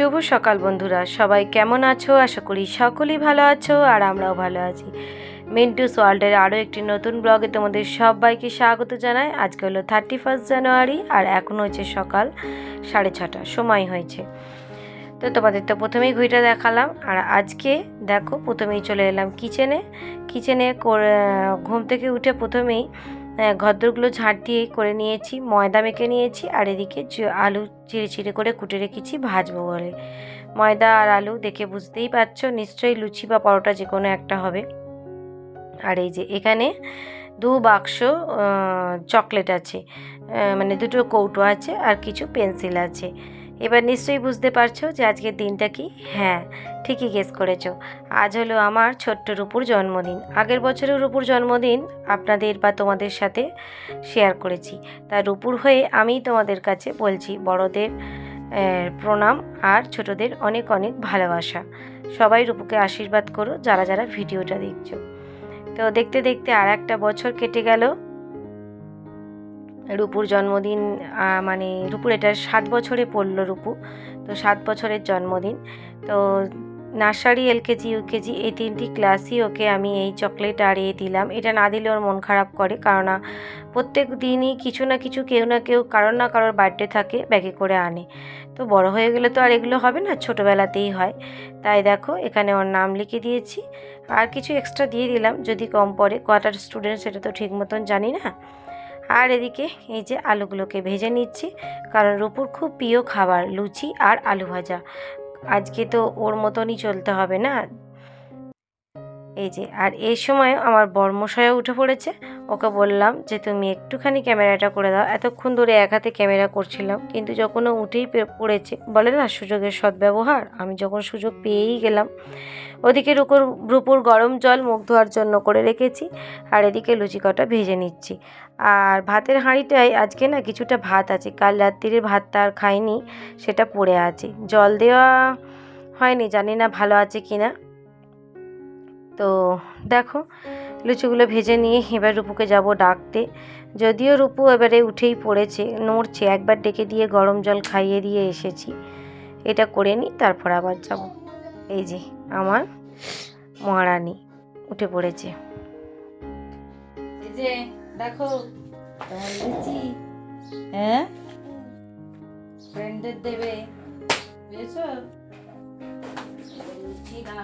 শুভ সকাল বন্ধুরা। সবাই কেমন আছো? আশা করি সকলেই ভালো আছো আর আমরাও ভালো আছি। মিন্টুস ওয়ার্ল্ডের আরও একটি নতুন ব্লগে তোমাদের সবাইকে স্বাগত জানাই। আজকে হলো থার্টি ফার্স্ট জানুয়ারি আর এখন হচ্ছে সকাল সাড়ে ছটা। সময় হয়েছে। তো তোমাদের তো প্রথমেই ঘুড়িটা দেখালাম। আর আজকে দেখো প্রথমেই চলে এলাম কিচেনে কিচেনে ঘুম থেকে উঠে প্রথমেই আহ, ঘরদোরগুলো ঝাঁট দিয়ে করে নিয়েছি ময়দা মেখে নিয়েছি আর এদিকে আলু চিড়ে চিড়ে করে কুটে রেখেছি ভাজবো বলে। ময়দা আর আলু দেখে বুঝতেই পারছ নিশ্চয়ই লুচি বা পরোটা যে কোনো একটা হবে। আর এই যে এখানে দু বাক্স চকলেট আছে মানে দুটো কৌটো আছে আর কিছু পেন্সিল আছে। এবার নিশ্চয়ই বুঝতে পারছ যে আজকের দিনটা কি? হ্যাঁ ঠিকই গেস করেছ। আজ হলো আমার ছোট্ট রূপুর জন্মদিন। আগের বছরের রূপুর জন্মদিন আপনাদের বা তোমাদের সাথে শেয়ার করেছি। তা রূপুর হয়ে আমি তোমাদের কাছে বলছি, বড়দের প্রণাম আর ছোটদের অনেক অনেক ভালোবাসা। সবাই রূপুকে আশীর্বাদ করো যারা যারা ভিডিওটা দেখছ। তো দেখতে দেখতে আর একটা বছর কেটে গেল। রূপুর জন্মদিন মানে রূপুর এটা সাত বছরে পড়ল রূপু তো সাত বছরের জন্মদিন। তো নার্সারি এলকেজি ইউকেজি এই তিনটি ক্লাসই ওকে আমি এই চকলেট আর এ দিলাম। এটা না দিলে ওর মন খারাপ করে কারণ প্রত্যেক দিনই কিছু না কিছু কেউ না কেউ কারোর না কারোর বার্থডে থাকে ব্যাগে করে আনে। তো বড় হয়ে গেলে তো আর এগুলো হবে না ছোটোবেলাতেই হয়। তাই দেখো এখানে ওর নাম লিখে দিয়েছি। আর কিছু এক্সট্রা দিয়ে দিলাম যদি কম পড়ে। কটার স্টুডেন্ট সেটা তো ঠিক মতন জানি না। আর এদিকে এই যে আলুগুলোকে ভেজে নিচ্ছি, কারণ রূপুর খুব প্রিয় খাবার, লুচি আর আলু ভাজা। আজকে তো ওর মতনই চলতে হবে না? এই যে, আর এই সময় আমার বর্মশায়ও উঠে পড়েছে। ওকে বললাম যে, তুমি একটুখানি ক্যামেরাটা করে দাও। এতক্ষণ ধরে এক হাতে ক্যামেরা করছিলাম, কিন্তু যখন ও উঠেই পড়েছে, বলে না, সুযোগের সদ্ব্যবহার? আমি যখন সুযোগ পেয়েই গেলাম, ওদিকে রুকুর, রূপুর গরম জল মুখ ধোয়ার জন্য করে রেখেছি, আর এদিকে লুচি কটা ভেজে নিচ্ছি। আর ভাতের হাঁড়িটায় আজকে না কিছুটা ভাত আছে, কাল রাত্রির ভাতটা আর খাইনি, সেটা পড়ে আছে। জল দেওয়া হয়নি, জানি না ভালো আছে কি না তো দেখো, লুচিগুলো ভেজে নিয়ে এবার রূপুকে যাব ডাকতে। যদিও রূপু এবারে উঠেই পড়েছে, নড়ছে, একবার ডেকে দিয়ে গরম জল খাইয়ে দিয়ে এসেছি। এটা করে নিই, তারপর আবার যাব। এই যে, আমার মহারানী উঠে পড়েছে। যে, দেখো হ্যাঁ? দেবে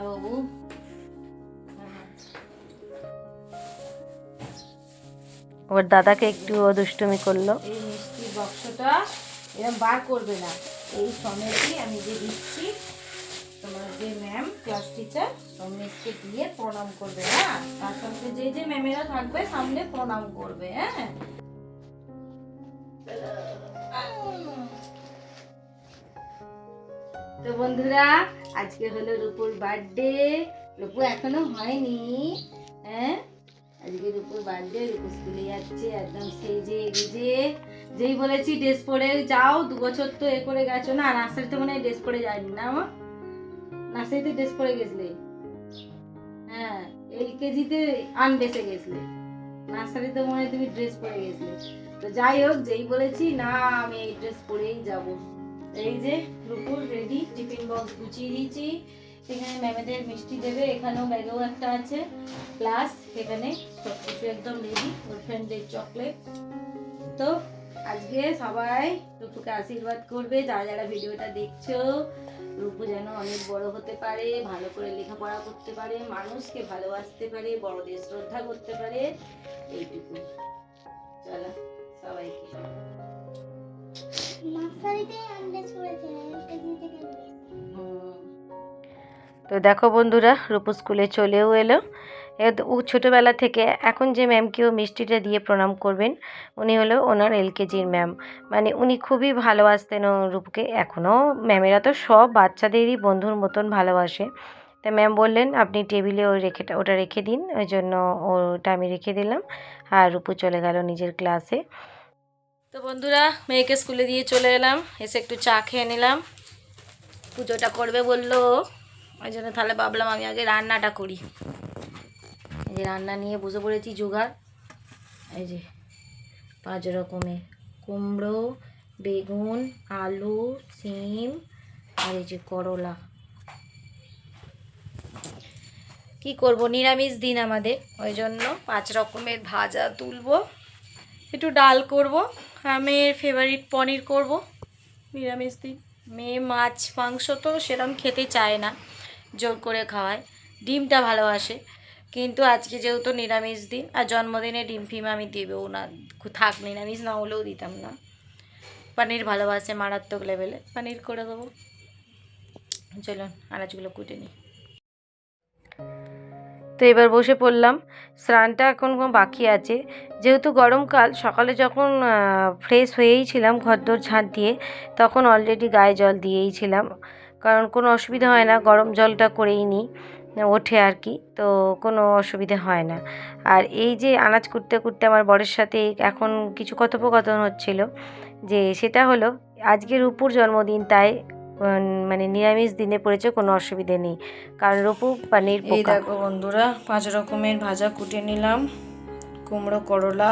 বাবু ওর দাদাকে একটু ও দুষ্টুমি করল। এই মিষ্টির বাক্সটা এরকম বার করবে না। এই সমেতই আমি যে দিচ্ছি, তোমার যে ম্যাম ক্লাস টিচার মিসকে দিয়ে প্রণাম করবে হ্যাঁ? তার সঙ্গে যে যে ম্যামেরা থাকবে, সামনে প্রণাম করবে হ্যাঁ? তো বন্ধুরা, আজকে হলো রূপুর বার্থডে রূপু এখনও হয়নি হ্যাঁ? আজকে রূপুর বার্থডে রূপু স্কুলে যাচ্ছে, একদম সেই যে যে যেই বলেছি, ড্রেস পরে যাও, দু বছর তো এ করে গেছো না, নার্সারিতে মনে হয় ড্রেস পরে যায়নি না আমার নার্সারিতে ড্রেস পরে গেছলে? হ্যাঁ এলকেজিতে আনড্রেসে গেছলে। নার্সারিতে মনে হয় তুমি ড্রেস পরে গেছলে। তো যাই হোক, যেই বলেছি, না, আমি এই ড্রেস পরেই যাব। এই যে রূপুর রেডি টিফিন বক্স গুছিয়ে দিয়েছি। এখানে ম্যামেদের মিষ্টি দেবে এখানেও ব্যাগেও একটা আছে। প্লাস এখানে সব কিছু একদম রেডি ওর ফ্রেন্ডের চকলেট তো আজকে সবাই রূপুকে আশীর্বাদ করবে যারা যারা ভিডিওটা দেখছ রূপু যেন অনেক বড় হতে পারে ভালো করে লেখাপড়া করতে পারে মানুষকে ভালোবাসতে পারে বড়দের শ্রদ্ধা করতে পারে এইটুকু। চলো সবাইকে। আন্দাজ করেছে হুম। তো দেখো বন্ধুরা, রূপু স্কুলে চলেও এলো। ও ছোটোবেলা থেকে এখন যে ম্যামকেও মিষ্টিটা দিয়ে প্রণাম করবেন, উনি হলো ওনার এলকেজির ম্যাম। মানে উনি খুবই ভালোবাসতেন ও রূপকে। এখনও ম্যামেরা তো সব বাচ্চাদেরই বন্ধুর মতন ভালোবাসে। তা ম্যাম বললেন, আপনি টেবিলে ওই রেখে ওটা রেখে দিন, ওই জন্য ওটা আমি রেখে দিলাম। আর রূপু চলে গেল নিজের ক্লাসে। তো বন্ধুরা, মেয়েকে স্কুলে দিয়ে চলে এলাম, এসে একটু চা খেয়ে নিলাম। পুজোটা করবে বলল ওই জন্য তাহলে ভাবলাম আমি আগে রান্নাটা করি। এই যে রান্না নিয়ে বসে পড়েছি জোগাড়। এই যে পাঁচ রকমের কুমড়ো, বেগুন, আলু, সিম আর এই যে করলা। কি করব? নিরামিষ দিন আমাদের। ওই জন্য পাঁচ রকমের ভাজা তুলবো। একটু ডাল করব। আর মেয়ের ফেভারিট পনির করব। নিরামিষ দিন। মেয়ে মাছ, মাংস তো সেরকম খেতে চায় না। জোর করে খাওয়ায়। ডিমটা ভালোবাসে। কিন্তু আজকে যেহেতু নিরামিষ দিন, আর জন্মদিনে ডিম ফিম আমি দেবেও না। থাক, নিরামিষ না হলেও দিতাম না। পনির ভালোবাসে মারাত্মক লেভেলে পনির করে দেবো। চলুন, আনাজগুলো কুটে নিই। তো এবার বসে পড়লাম। স্নানটা এখন বাকি আছে। যেহেতু গরমকাল সকালে যখন ফ্রেশ হয়েই ছিলাম ঘরদোর ঝাঁট দিয়ে, তখন অলরেডি গায়ে জল দিয়েই ছিলাম। কারণ কোনো অসুবিধা হয় না গরম জলটা করেই নিই ওঠে আর কি তো কোনো অসুবিধা হয় না। আর এই যে আনাজ কুটতে কুটতে আমার বরের সাথে এখন কিছু কথোপকথন হচ্ছিল যে সেটা হলো আজকের রূপুর জন্মদিন তাই মানে নিরামিষ দিনে পড়েছে কোনো অসুবিধে নেই। কারণ রূপু পানির এই দেখো বন্ধুরা পাঁচ রকমের ভাজা কুটে নিলাম। কুমড়ো করলা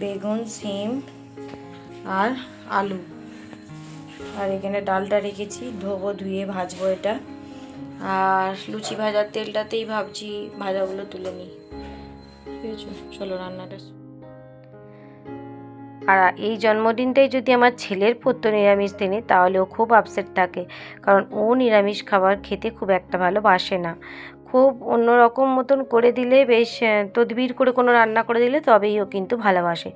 বেগুন সিম আর আলু। আর এখানে ডালটা রেখেছি, ধোবো, ধুয়ে ভাজবো এটা। আর লুচি ভাজার তেলটাতেই ভাবছি ভাজাগুলো তুলে নিই। ঠিক আছে, চলো রান্নাটা আর এই জন্মদিনটাই যদি আমার ছেলের পড়তো নিরামিষ দিনে, তাহলে ও খুব আপসেট থাকে। কারণ ও নিরামিষ খাবার খেতে খুব একটা ভালোবাসে না। খুব অন্যরকম মতন করে দিলে বেশ তদবির করে কোনো রান্না করে দিলে তবেই ও কিন্তু ভালোবাসে।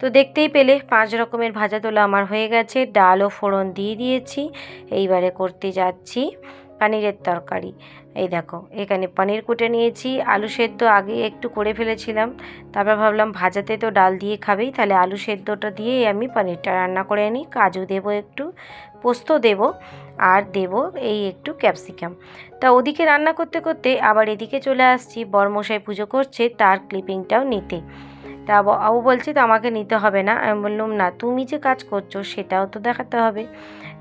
তো দেখতেই পেলে পাঁচ রকমের ভাজা তোলা আমার হয়ে গেছে, ডাল ও ফোড়ন দিয়ে দিয়েছি, এইবারে করতে যাচ্ছি। পানিরের তরকারি। এই দেখো, এখানে পনির কুটে নিয়েছি, আলু সেদ্ধ আগে একটু করে ফেলেছিলাম, তারপর ভাবলাম ভাজাতে তো ডাল দিয়ে খাবেই, তাহলে আলু সেদ্ধটা দিয়েই আমি পনিরটা রান্না করে নিই কাজু দেবো একটু, পোস্ত দেব, আর দেব এই একটু ক্যাপসিকাম। তা ওদিকে রান্না করতে করতে আবার এদিকে চলে আসছি, বরমশাই পুজো করছে, তার ক্লিপিংটাও নিতে। তা ও বলছে তো আমাকে নিতে হবে না, আমি বললাম, না, তুমি যে কাজ করছ সেটাও তো দেখাতে হবে।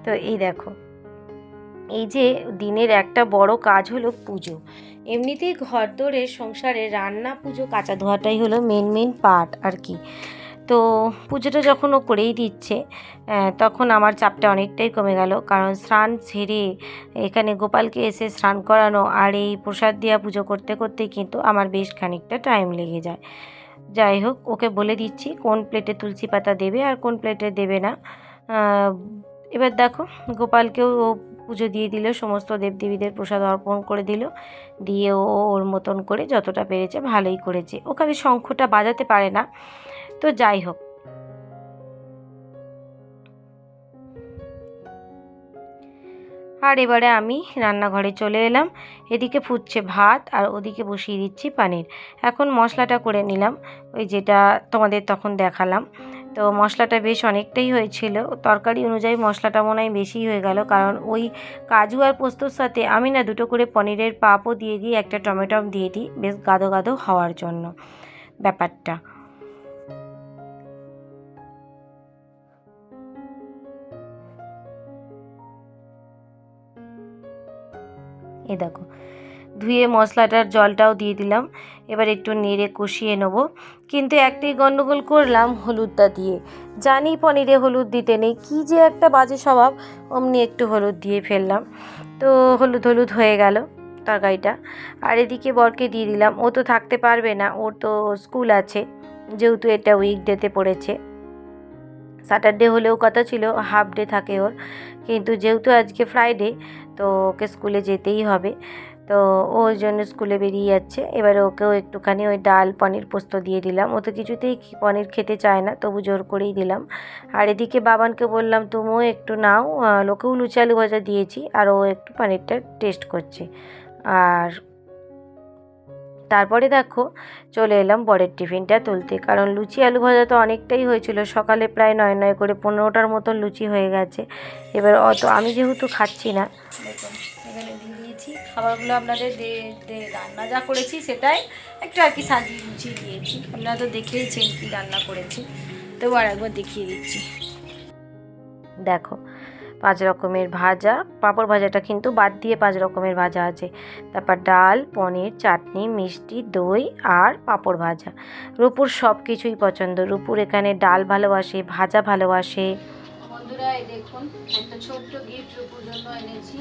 তো এই দেখো এই যে দিনের একটা বড় কাজ হলো পুজো। এমনিতেই ঘর দোরে সংসারে রান্না, পুজো, কাঁচা ধোয়াটাই হলো মেন মেন পার্ট আর কি। তো পুজোটা যখন ও করেই দিচ্ছে তখন আমার চাপটা অনেকটাই কমে গেল। কারণ স্নান ছেড়ে এখানে গোপালকে এসে স্নান করানো আর এই প্রসাদ দেওয়া পুজো করতে করতে কিন্তু আমার বেশ খানিকটা টাইম লেগে যায়। যাই হোক, ওকে বলে দিচ্ছি কোন প্লেটে তুলসী পাতা দেবে আর কোন প্লেটে দেবে না। এবার দেখো, গোপালকেও পুজো দিয়ে দিল, সমস্ত দেবদেবীদের প্রসাদ অর্পণ করে দিল, দিয়ে ও ওর মতন করে যতটা পেরেছে ভালোই করেছে। ও খালি শঙ্খটা বাজাতে পারে না, তো যাই হোক। আর এবারে আমি রান্নাঘরে চলে এলাম, এদিকে ফুটছে ভাত আর ওদিকে বসিয়ে দিচ্ছি পানির। এখন মশলাটা করে নিলাম, ওই যেটা তোমাদের তখন দেখালাম। তো মশলাটা বেশ অনেকটাই হয়েছিল। তরকারি অনুযায়ী মশলাটা মনে হয় বেশি হয়ে গেল, কারণ ওই কাজু আর পোস্তর সাথে আমি না দুটো করে পনিরের পাপও দিয়ে দিই একটা টমেটো দিয়ে দিই, বেশ গাদো গাদো হওয়ার জন্য ব্যাপারটা। এ দেখো ধুয়ে মশলাটার জলটাও দিয়ে দিলাম। এবার একটু নেড়ে কষিয়ে নেব। কিন্তু একটাই গন্ডগোল করলাম হলুদটা দিয়ে। জানি পনিরে হলুদ দিতে নেই, কী যে একটা বাজে স্বভাব, অমনি একটু হলুদ দিয়ে ফেললাম। তো হলুদ হলুদ হয়ে গেল তরকারিটা। আর এদিকে বরকে দিয়ে দিলাম। ও তো থাকতে পারবে না, ওর তো স্কুল আছে, যেহেতু এটা উইকডেতে পড়েছে। স্যাটারডে হলেও কথা ছিল হাফ ডে থাকে ওর। কিন্তু যেহেতু আজকে ফ্রাইডে, তো ওকে স্কুলে যেতেই হবে। তো ওর জন্য স্কুলে বেরিয়ে যাচ্ছে। এবারে ওকেও একটুখানি ওই ডাল, পনির পোস্ত দিয়ে দিলাম। ও তো কিছুতেই পনির খেতে চায় না, তবু জোর করেই দিলাম। আর এদিকে বাবানকে বললাম, তুমিও একটু নাও লোকেও লুচি আলু ভাজা দিয়েছি, আর ও একটু পনিরটা টেস্ট করছে। আর তারপরে দেখো, চলে এলাম বরের টিফিনটা তুলতে। কারণ লুচি, আলু ভাজা তো অনেকটাই হয়েছিল। সকালে প্রায় নয় নয় করে পনেরোটার মতন লুচি হয়ে গেছে। এবার অত আমি যেহেতু খাচ্ছি না, এখানে দিয়ে দিয়েছি। খাবারগুলো আপনাদের রান্না যা করেছি সেটাই একটু আর কি সাজিয়ে গুছিয়ে দিয়েছি। আপনারা তো দেখেইছেন কি রান্না করেছি। তবু আর একবার দেখিয়ে দিচ্ছি। দেখো পাঁচ রকমের ভাজা, পাঁপড় ভাজাটা কিন্তু বাদ দিয়ে পাঁচ রকমের ভাজা আছে। তারপর ডাল, পনির, চাটনি, মিষ্টি, দই আর পাঁপড় ভাজা। রূপুর সব কিছুই পছন্দ। রূপুর এখানে ডাল ভালোবাসে, ভাজা ভালোবাসে। বন্ধুরা, এই দেখুন, একটা ছোট্ট গিফট রূপুর জন্য এনেছি।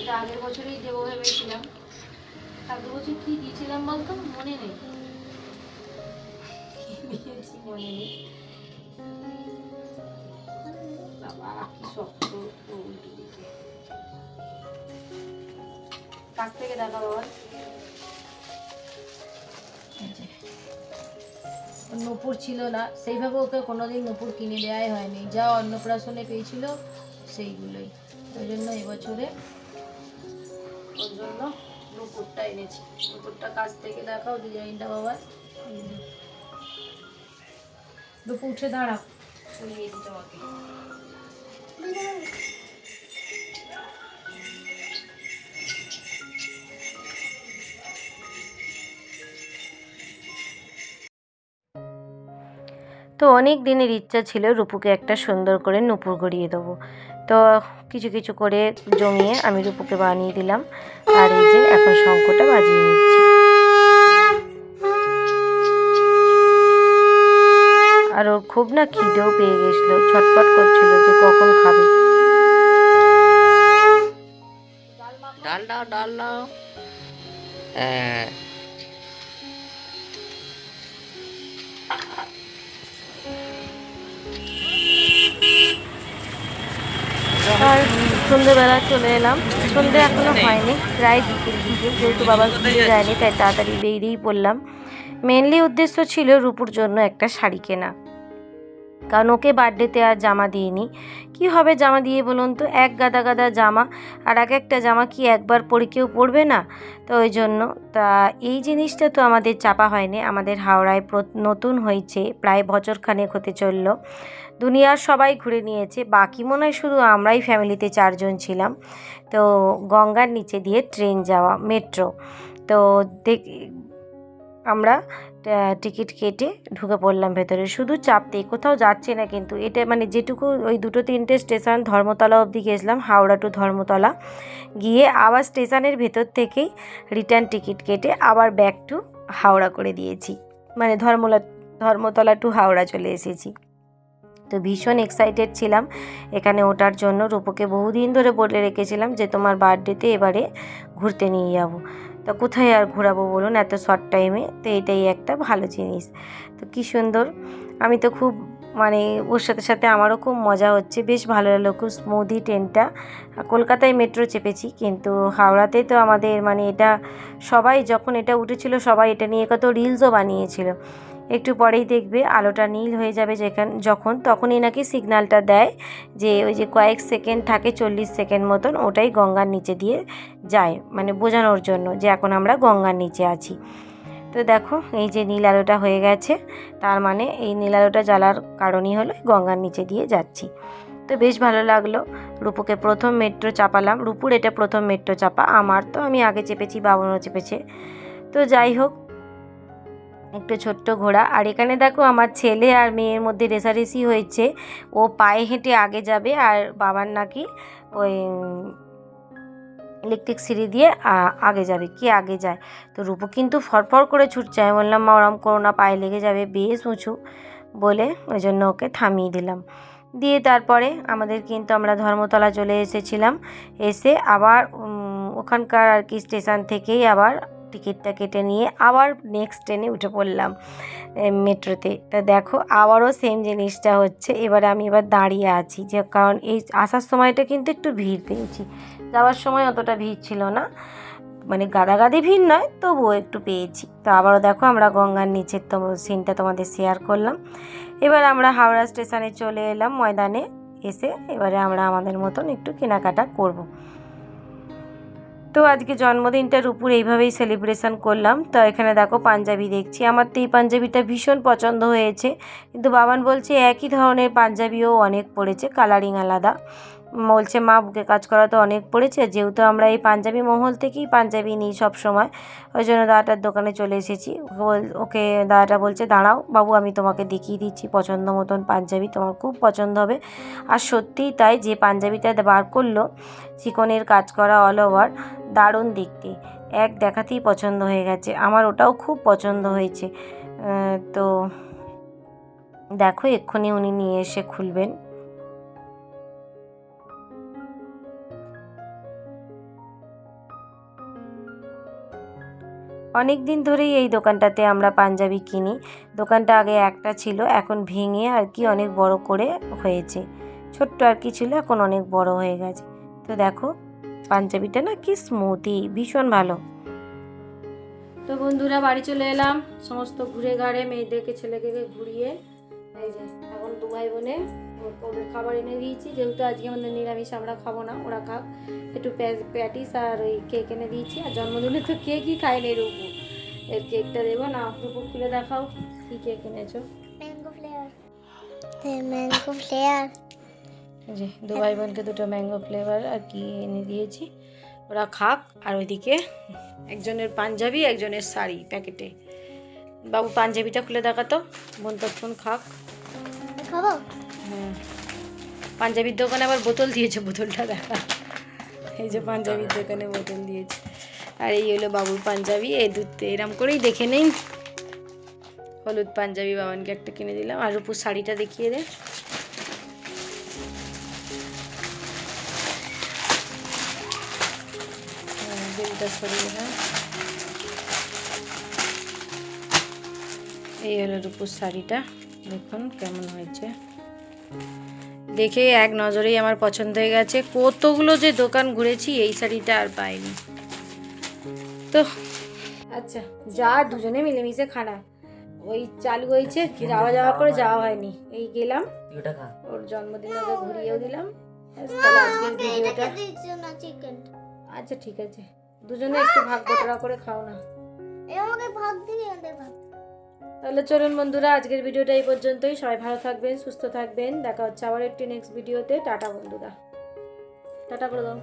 এটা আগের দেবো ভেবেছিলাম। আগের বছর দিয়েছিলাম বলতো? মনে নেই। মনে নেই। কি শক্ত উল্টে কাছ থেকে দেখা। ওর নূপুর ছিল না সেইভাবে ওকে কোনোদিন নূপুর কিনে দেওয়াই হয়নি। যা অন্নপ্রাশনে পেয়েছিল সেইগুলোই। ওই জন্য এবছরে ওর জন্য নূপুরটা এনেছি। নূপুরটা কাছ থেকে দেখাও ডিজাইনটা বাবা। দুপুর উঠে দাঁড়াও। সরিয়ে দিতে আমাকে তো অনেক দিনের ইচ্ছা ছিল রূপুকে একটা সুন্দর করে নুপুর গড়িয়ে দেবো। তো কিছু কিছু করে জমিয়ে আমি রূপুকে বানিয়ে দিলাম। আর এই যে এখন শঙ্খটা বাজিয়ে নিচ্ছি। খুব না খিদেও পেয়ে গেছিল। ছটপট করছিল যে কখন খাবে। ডাল দাও ডাল দাও। হ্যাঁ। আর সন্ধ্যেবেলা চলে এলাম। সন্ধ্যে এখনও হয়নি প্রায় বিকেল দিকে যেহেতু বাবা স্কুলে যায়নি তাই তাড়াতাড়ি বেরিয়েই পড়লাম। মেনলি উদ্দেশ্য ছিল রূপুর জন্য একটা শাড়ি কেনা। কারণ ওকে বার্থডেতে আর জামা দিইনি। কি হবে জামা দিয়ে বলুন তো? এক গাদা গাদা জামা আর এক একটা জামা কি একবার পরে কেউ পরবে না? তো ওই জন্য তা এই জিনিসটা তো আমাদের চাপা হয়নি। আমাদের হাওড়ায় নতুন হয়েছে, প্রায় বছরখানেক হতে চলল। দুনিয়ার সবাই ঘুরে নিয়েছে। বাকি মনে হয় শুধু আমরাই ফ্যামিলিতে চারজন ছিলাম। তো গঙ্গার নিচে দিয়ে ট্রেন যাওয়া, মেট্রো। তো দেখ, আমরা টিকিট কেটে ঢুকে পড়লাম ভেতরে। শুধু চাপতেই কোথাও যাচ্ছে না কিন্তু। এটা মানে যেটুকু ওই দুটো, তিনটে স্টেশন ধর্মতলা অবধি গেছিলাম, হাওড়া টু ধর্মতলা। গিয়ে আবার স্টেশনের ভেতর থেকেই রিটার্ন টিকিট কেটে আবার ব্যাক টু হাওড়া করে দিয়েছি। মানে ধর্মলা, ধর্মতলা টু হাওড়া চলে এসেছি। তো ভীষণ এক্সাইটেড ছিলাম। এখানে ওঠার জন্য রূপকে বহুদিন ধরে বলে রেখেছিলাম যে তোমার বার্থডেতে এবারে ঘুরতে নিয়ে যাব। তো কোথায় আর ঘোরাবো বলুন, এত শর্ট টাইমে তো এটাই একটা ভালো জিনিস। তো কী সুন্দর। আমি তো খুব মানে ওর সাথে সাথে আমারও খুব মজা হচ্ছে। বেশ ভালো লাগল খুব স্মুদি ট্রেনটা কলকাতায় মেট্রো চেপেছি, কিন্তু হাওড়াতে তো আমাদের মানে এটা সবাই যখন এটা উঠেছিল সবাই এটা নিয়ে কত রিলসও বানিয়েছিল। একটু পরেই দেখবে আলোটা নীল হয়ে যাবে যেখান, যখন, তখনই নাকি সিগন্যালটা দেয় যে ওই যে কয়েক সেকেন্ড থাকে, চল্লিশ সেকেন্ড মতন ওটাই গঙ্গার নিচে দিয়ে যায় মানে বোঝানোর জন্য যে এখন আমরা গঙ্গার নিচে আছি। তো দেখো, এই যে নীল আলোটা হয়ে গেছে, তার মানে এই নীল আলোটা জ্বালার কারণই হলো গঙ্গার নিচে দিয়ে যাচ্ছি। তো বেশ ভালো লাগল, রূপুকে প্রথম মেট্রো চাপালাম, রূপুর এটা প্রথম মেট্রো চাপা, আমার তো আমি আগে চেপেছি, বাবনও চেপেছে। তো যাই হোক একটু ছোট্ট ঘোড়া। আর এখানে দেখো আমার ছেলে আর মেয়ের মধ্যে রেসারেসি হয়েছে। ও পায়ে হেঁটে আগে যাবে আর বাবার নাকি ওই ইলেকট্রিক সিঁড়ি দিয়ে আগে যাবে, কে আগে যায়। তো রূপো কিন্তু ফরফর করে ছুটছে। আমি বললাম, মা, ওরম করো না, পায়ে লেগে যাবে, বেশ উঁচু। বলে ওই জন্য ওকে থামিয়ে দিলাম। দিয়ে তারপরে আমাদের কিন্তু আমরা ধর্মতলা চলে এসেছিলাম। এসে আবার ওখানকার আর কি স্টেশন থেকেই আবার টিকিটটা কেটে নিয়ে আবার নেক্সট ট্রেনে উঠে পড়লাম মেট্রোতে। তা দেখো, আবারও সেম জিনিসটা হচ্ছে। এবারে আমি এবার দাঁড়িয়ে আছি, যে কারণ এই আসার সময়টা কিন্তু একটু ভিড় পেয়েছি। যাওয়ার সময় অতটা ভিড় ছিল না। মানে গাদাগাদি ভিড় নয়, তবুও একটু পেয়েছি। তো আবারও দেখো, আমরা গঙ্গার নিচের তো সিনটা তোমাদের শেয়ার করলাম। এবার আমরা হাওড়া স্টেশনে চলে এলাম, ময়দানে এসে এবারে আমরা আমাদের মতন একটু কেনাকাটা করব। তো আজকে জন্মদিনটা উপর এইভাবেই সেলিব্রেশন করলাম। তো এখানে দেখো পাঞ্জাবি দেখছি। আমার তো এই পাঞ্জাবিটা ভীষণ পছন্দ হয়েছে। কিন্তু বাবান বলছে একই ধরনের পাঞ্জাবিও অনেক পড়েছে কালারিং আলাদা। বলছে, মা, বুকে কাজ করা তো অনেক পড়েছে। যেহেতু আমরা এই পাঞ্জাবি মহল থেকেই পাঞ্জাবি নিই সব সময়, ওই জন্য দাদাটার দোকানে চলে এসেছি। ওকে দাদাটা বলছে, দাঁড়াও বাবু, আমি তোমাকে দেখিয়ে দিচ্ছি। পছন্দ মতন পাঞ্জাবি তোমার খুব পছন্দ হবে। আর সত্যিই তাই যে পাঞ্জাবিটা বার করল, চিকনের কাজ করা অল ওভার দারুণ দেখতে। এক দেখাতেই পছন্দ হয়ে গেছে। আমার ওটাও খুব পছন্দ হয়েছে। তো দেখো, এক্ষুনি উনি নিয়ে এসে খুলবেন। অনেক দিন ধরেই এই দোকানটাতে আমরা পাঞ্জাবি কিনি। দোকানটা আগে একটা ছিল, এখন ভেঙে আর কি অনেক বড় করে হয়েছে। ছোট্ট আর কি ছিল, এখন অনেক বড় হয়ে গেছে। তো দেখো, পাঞ্জাবিটা না কি স্মুথি ভীষণ ভালো। তো বন্ধুরা, বাড়ি চলে এলাম। সমস্ত ঘুরে ঘাড়ে, মেয়েদেরকে ছেলেকে ঘুরিয়ে। এখন দু ভাই বোনে খাবার এনে দিয়েছি। যেহেতু আজকে আমাদের নিরামিষ আমরা খাব না ওরা খাক। একটু প্যা- প্যাটিস আর ওই কেক এনে দিয়েছি। আর জন্মদিনে তো কেকই খায়নি রূপু এর কেকটা দেবো না রূপু খুলে দেখাও কী কেক এনেছো। ম্যাঙ্গো ফ্লেভার ম্যাঙ্গো ফ্লেভার যে দু ভাই বোনকে দুটো ম্যাঙ্গো ফ্লেভার আর কি এনে দিয়েছি। ওরা খাক আর ওইদিকে একজনের পাঞ্জাবি একজনের শাড়ি প্যাকেটে। বাবু পাঞ্জাবিটা খুলে দেখাতো বোন তখন খাক। খাব? পাঞ্জাবির দোকানে আবার বোতল দিয়েছে, বোতলটা দেখা। এই যে পাঞ্জাবির দোকানে বোতল দিয়েছে। আর এই হলো বাবুর পাঞ্জাবি, এই দুধতে এরম করেই দেখে নেই হলুদ পাঞ্জাবি বাবানকে একটা কিনে দিলাম। আর রূপুর শাড়িটা দেখিয়ে দে। হ্যাঁ। এই হলো রূপুর শাড়িটা। দেখুন কেমন হয়েছে। দেখে এক নজরেই আমার পছন্দ হয়ে গেছে। কতগুলো যে দোকান ঘুরেছি এই শাড়িটা আর পাইনি। তো আচ্ছা যা দুজনে মিলেমিশে খানা। ওই চালু হয়েছে কি যাওয়া যাওয়া করে যাওয়া হয়নি। এই গেলাম। ওর জন্মদিন ওকে ঘুরিয়েও দিলাম। আচ্ছা ঠিক আছে। দুজনে একটু ভাগ বটরা করে খাও না। আমাকে ভাগ আমাদের ভাগ তাহলে চলুন বন্ধুরা, আজকের ভিডিওটা এই পর্যন্তই। সবাই ভালো থাকবেন, সুস্থ থাকবেন। দেখা হচ্ছে আবার একটি নেক্সট ভিডিওতে টাটা বন্ধুরা। টাটা করে দাও।